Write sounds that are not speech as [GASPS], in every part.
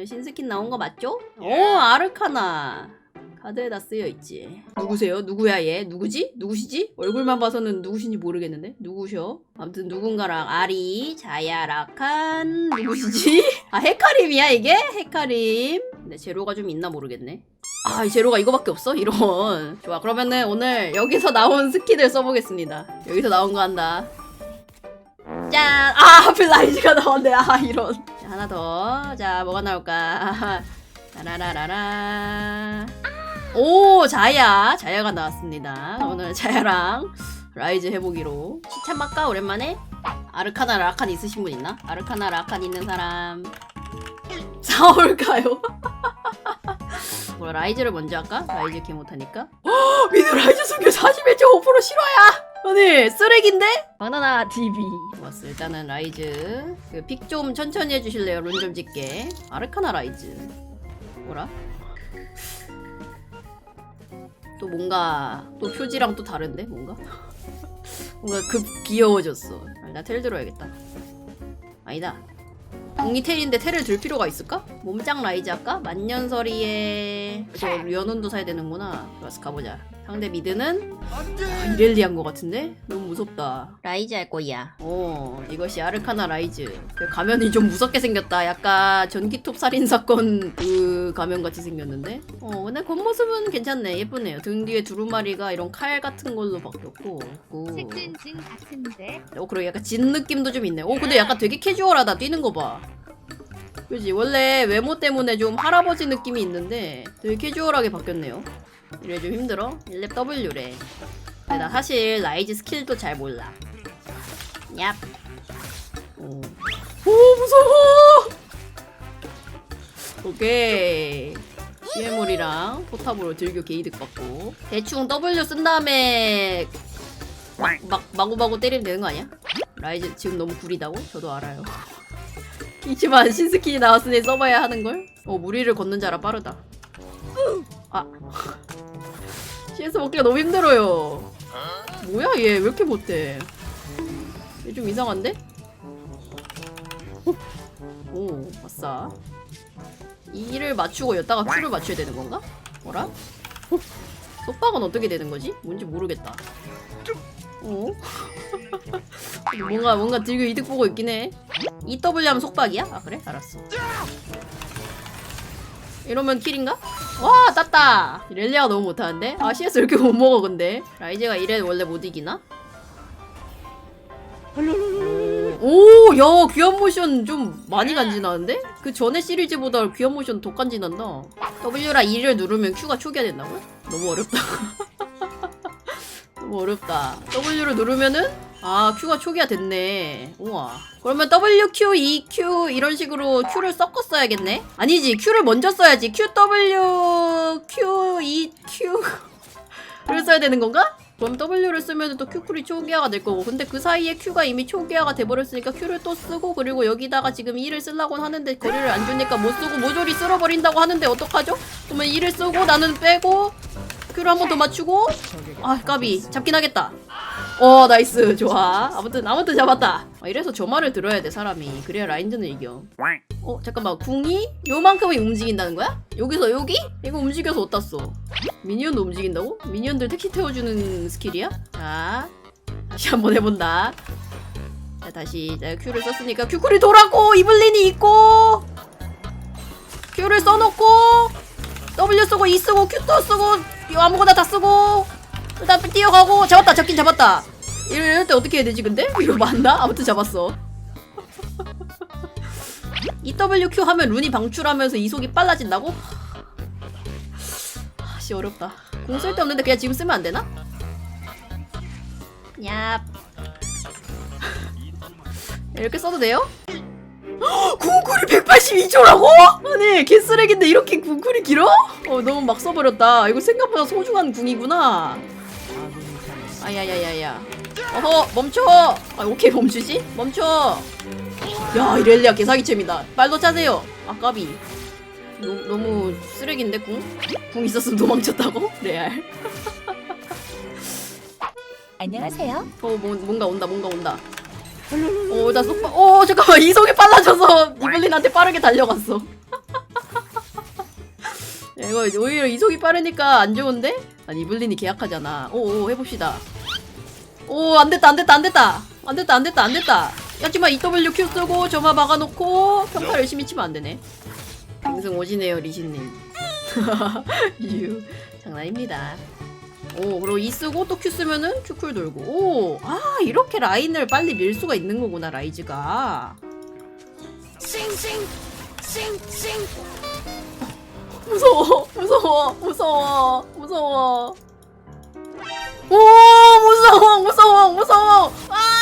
오늘 신스킨 나온 거 맞죠? 오 아르카나 카드에다 쓰여 있지 누구세요? 누구야 얘? 누구지? 누구시지? 얼굴만 봐서는 누구신지 모르겠는데 누구셔? 아무튼 누군가랑 아리, 자야, 라칸 누구시지? 아 헤카림이야 이게? 헤카림 근데 제로가 좀 있나 모르겠네 아, 이 제로가 이거밖에 없어? 이런. 좋아, 그러면은 오늘 여기서 나온 스킨을 써보겠습니다. 여기서 나온 거 한다. 짠! 아, 하필 라이즈가 나왔네. 아, 이런. 자, 하나 더. 자, 뭐가 나올까? [LAUGHS] 라라라라라. 오, 자야. 자야가 나왔습니다. 오늘 자야랑 라이즈 해보기로. 시참 막까 오랜만에? 아르카나 라칸 있으신 분 있나? 아르카나 라칸 있는 사람. 사올까요? [LAUGHS] 뭐 라이즈를 먼저 할까? 라이즈 개 못하니까. [GASPS] 미드 라이즈 승률 41.5% 실화야. 아니 쓰레기인데? 바나나 TV. 좋았어. 일단은 라이즈 그픽좀 천천히 해주실래요? 룬 좀 짓게. 아르카나 라이즈. 뭐라? 또 뭔가 또 표지랑 또 다른데 뭔가? [LAUGHS] 뭔가 급 귀여워졌어. 나 텔 들어야겠다. 아니다. 공이 텔인데 텔을 들 필요가 있을까? 몸짱 라이즈 할까? 만년설이에. 저 연운도 사야 되는구나. 좋았어 가보자. 상대 미드는 아, 이렐리한 것 같은데? 너무 무섭다. 라이즈 할 거야. 어 이것이 아르카나 라이즈. 그 가면이 좀 무섭게 생겼다. 약간 전기톱 살인사건 그 가면 같이 생겼는데 어 근데 겉모습은 괜찮네 예쁘네요 등 뒤에 두루마리가 이런 칼 같은 걸로 바뀌었고 오. 색진증 같은데 어 그리고 약간 진 느낌도 좀 있네. 어 근데 약간 되게 캐주얼하다 뛰는 거 봐. 그지 원래 외모 때문에 좀 할아버지 느낌이 있는데 되게 캐주얼하게 바뀌었네요. 이래 좀 힘들어? 1렙 W래. 근데 나 사실 라이즈 스킬도 잘 몰라. 얍. 오. 오 무서워. 오케이. CM물이랑 포탑으로 들교 게이득 받고 대충 W 쓴 다음에 막, 막 마구마구 때리면 되는 거 아니야? 라이즈 지금 너무 구리다고? 저도 알아요. 이지만 신스킨이 나왔으니 써봐야 하는 걸. 어 무리를 걷는 자라 빠르다. 아 CS 먹기가 너무 힘들어요. 뭐야 얘 왜 이렇게 못해? 얘 좀 이상한데? 오 아싸. 이를 맞추고 여기다가 Q를 맞춰야 되는 건가? 뭐라? 속박은 어떻게 되는 거지? 뭔지 모르겠다. 어? [LAUGHS] 뭔가 뭔가 들고 이득 보고 있긴 해. EW 하면 속박이야? 아 그래? 알았어. 이러면 킬인가? 와 땄다. 렐리아가 너무 못하는데? 아 CS 왜 이렇게 못 먹어 근데? 라이즈가 이래 원래 못 이기나? 오, 야, 귀한 모션 좀 많이 간지나는데? 그 전에 시리즈보다 귀한 모션 더 간지난다. W라 2를 누르면 Q가 초기화 된다고요? 너무 어렵다. [LAUGHS] 너무 어렵다. W를 누르면은 아 Q가 초기화 됐네. 우와. 그러면 W, Q, E, Q 이런 식으로 Q를 섞어 써야겠네. 아니지 Q를 먼저 써야지. Q, W, Q, E, Q [LAUGHS] 를 써야 되는 건가? 그럼 W를 쓰면 또 Q쿨이 초기화가 될 거고 근데 그 사이에 Q가 이미 초기화가 돼버렸으니까 Q를 또 쓰고 그리고 여기다가 지금 E를 쓰려고 하는데 거리를 안 주니까 못 쓰고 모조리 쓸어버린다고 하는데 어떡하죠? 그러면 E를 쓰고 나는 빼고 Q를 한 번 더 맞추고 아 까비. 잡긴 하겠다. 어 나이스. 좋아. 아무튼 아무튼 잡았다. 아, 이래서 저 말을 들어야 돼 사람이. 그래야 라인전을 이겨 어 잠깐만 궁이 요만큼이 움직인다는 거야? 여기서 여기? 이거 움직여서 어디다 써? 미니언도 움직인다고? 미니언들 택시 태워주는 스킬이야? 자 다시 한번 해본다 자 다시 자, Q를 썼으니까 Q쿨이 돌았고 이블린이 있고 Q를 써놓고 W 쓰고 E 쓰고 Q 또 쓰고 아무거나 다 쓰고 일단 뛰어가고 잡았다 잡긴 잡았다 이럴 때 어떻게 해야 되지 근데? 이거 맞나? 아무튼 잡았어 EWQ 하면 룬이 방출하면서 이속이 빨라진다고? 아씨 어렵다 공 쓸 데 없는데 그냥 지금 쓰면 안 되나? 얍 이렇게 써도 돼요? 궁쿨이 182초라고? 아니 개쓰레기인데 이렇게 궁쿨이 길어? 어 너무 막 써버렸다 이거 생각보다 소중한 궁이구나 아야야야야 어허 멈춰 아 오케이 멈추지? 멈춰 야 이렐리아 개사기챔이다 빨도 차세요 아까비 너, 너무 쓰레기인데 궁? 궁 있었으면 도망쳤다고? [LAUGHS] 레알 안녕하세요 어 뭐, 뭔가 온다 뭔가 온다 어나 속박 어 잠깐만 이속이 빨라져서 이블린한테 빠르게 달려갔어 [LAUGHS] 이거 오히려 이속이 빠르니까 안 좋은데? 아니 이블린이 계약하잖아. 오오 해봅시다. 오 안됐다 안됐다 안됐다 안됐다 안됐다 안됐다. 하지만 EWQ 쓰고 점화 막아놓고 평타 열심히 치면 안 되네. 갱승 오지네요 리신님. [LAUGHS] 유 장난입니다. 오 그리고 E 쓰고 또 Q 쓰면은 Q쿨 돌고 오 아 이렇게 라인을 빨리 밀 수가 있는 거구나 라이즈가. 무서워 무서워 무서워 무서워 오 무서워 무서워 무서워 아어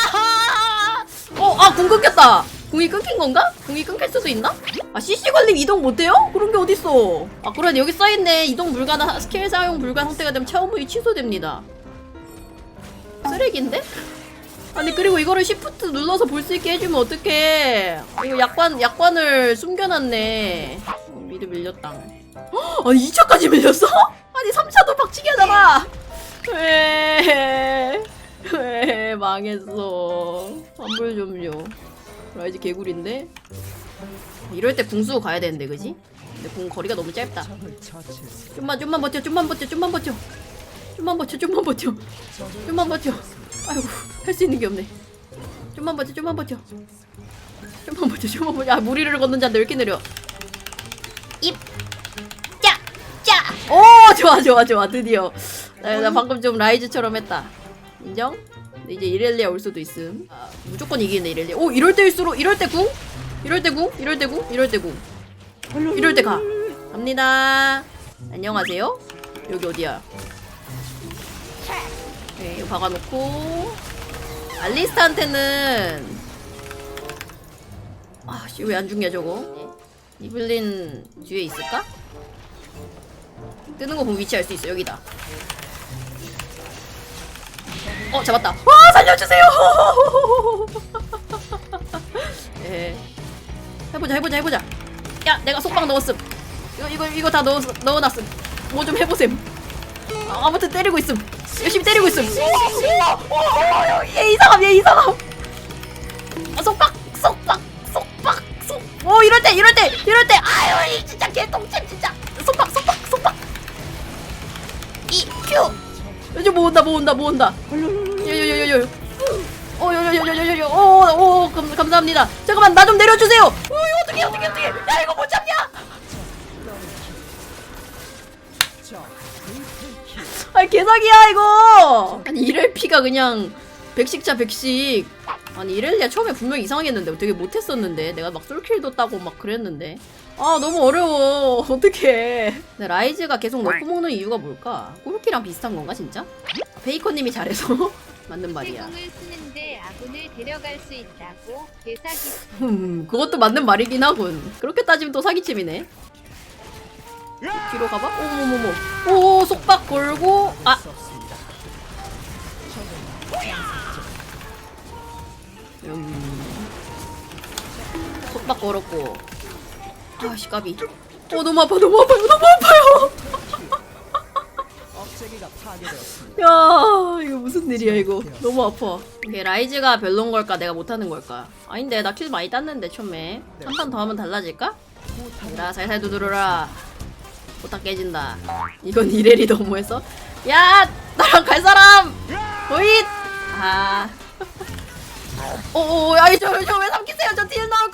아 궁 끊겼다 궁이 끊긴 건가? 궁이 끊길 수도 있나? 아 CC 관림 이동 못해요? 그런 게 어딨어 아 그러네 여기 써있네 이동 불가나 스킬 사용 불가 상태가 되면 부위 취소됩니다 쓰레기인데? 아니 그리고 이거를 시프트 눌러서 볼 수 있게 해주면 어떡해 이거 약관 약관을 숨겨놨네 어, 미드 밀렸다 헉, [LAUGHS] 아니 2차까지 밀렸어? 아니 3차도 박치기 하잖아 왜, 왜 망했어. 환불 좀요. 라이즈 개구리인데? 이럴 때 궁수고 가야 되는데 그지? 근데 궁 거리가 너무 짧다. 좀만 좀만 버텨 좀만 버텨 좀만 버텨. 좀만 버텨 좀만 버텨. 좀만 버텨. 아이고 할 수 있는 게 없네. 좀만 버텨 좀만 버텨. 좀만 버텨 좀만 버텨. 아 무리를 걷는 자인데 왜 이렇게 느려? 입 짜 짜 오 좋아 좋아 좋아. 드디어. 나, 나 방금 좀 라이즈처럼 했다. 인정? 근데 이제 이렐리아 올 수도 있음. 아, 무조건 이기네 이렐리아. 오 이럴 때일수록 이럴 때 궁 이럴 때 궁 이럴 때 궁 이럴 때 궁 이럴 때 가. 갑니다. 안녕하세요. 여기 어디야? 네, 이거 박아놓고. 알리스타한테는. 아씨 왜 안 죽냐 저거? 이블린 뒤에 있을까? 뜨는 거 보면 위치 알 수 있어 여기다 어 잡았다. 와 살려주세요! [LAUGHS] 예. 해보자 해보자 해보자. 야 내가 속박 넣었음. 이거 이거 이거 다 넣어 넣어놨음. 뭐 좀 해보셈. 아, 아무튼 때리고 있음. 열심히 때리고 있음. 얘 이상함 얘 이상함. 아, 속박 속박 속박 속 오 이럴 때 이럴 때 이럴 때. 아 요즘 모은다 모은다 모은다. 요요요요요 오요요요요요요 오오 감사합니다. 잠깐만 나 좀 내려주세요. 오 어떻게 어떻게 어떻게 야 이거 못 잡냐? 아 개사기야 이거. 아니 이렐피가 그냥 백식자 백식. 아니 이렐리아 처음에 분명 이상했는데 되게 못했었는데. 내가 막 솔킬도 따고 막 그랬는데 아 너무 어려워 [LAUGHS] 어떡해 근데 라이즈가 계속 넣고 먹는 이유가 뭘까? 꼬르키랑 비슷한 건가 진짜? 베이컨님이 잘해서 [LAUGHS] 맞는 말이야 태공을 쓰는데 아군을 데려갈 수 있다고 개사기 음, 그것도 맞는 말이긴 하군. 그렇게 따지면 또 사기침이네. 뒤로 가봐. 오모모모. 오, 속박 걸고. 아. 음. 속박 걸었고. 아씨 까비. 어 너무 아파 너무 아파요 너무 아파요. [LAUGHS] 야 이거 무슨 일이야 이거. 너무 아파. 이게 라이즈가 별론 걸까 내가 못하는 걸까? 아닌데 나 킬 많이 땄는데 처음에. 한 판 더 하면 달라질까? 얘들아 살살 두드려라. 보탁 깨진다. 이건 이래리 너무했어 야 나랑 갈 사람! 호잇! 아. 오오 아이 저저왜 삼키세요? 저딜 나올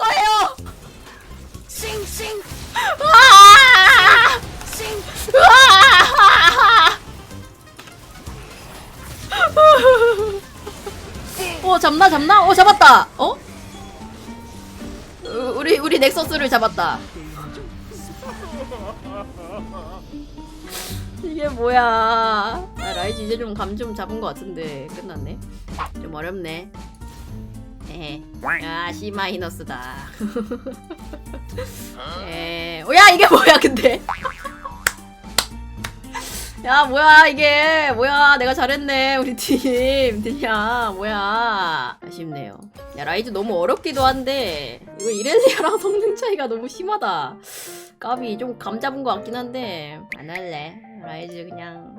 어 잡나 잡나? 어 잡았다. 어? 어, 우리 우리 넥서스를 잡았다. 이게 뭐야? 아, 라이즈 이제 좀 감 좀 잡은 것 같은데 끝났네. 좀 어렵네. 에헤. 아 C 마이너스다. [LAUGHS] 에. 오야 이게 뭐야 근데? [LAUGHS] 야 뭐야 이게 뭐야 내가 잘했네 우리 팀 드냐 뭐야 아쉽네요 야 라이즈 너무 어렵기도 한데 이거 이렐리아랑 성능 차이가 너무 심하다 까비 좀 감 잡은 것 같긴 한데 안 할래 라이즈 그냥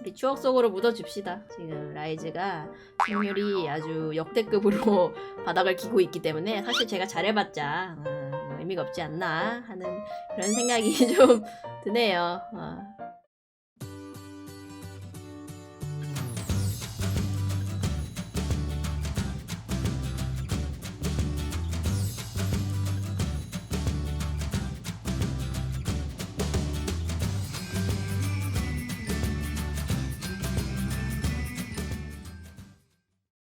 우리 추억 속으로 묻어줍시다 지금 라이즈가 승률이 아주 역대급으로 [LAUGHS] 바닥을 기고 있기 때문에 사실 제가 잘해봤자 어, 뭐 의미가 없지 않나 하는 그런 생각이 [LAUGHS] 좀 드네요. 어.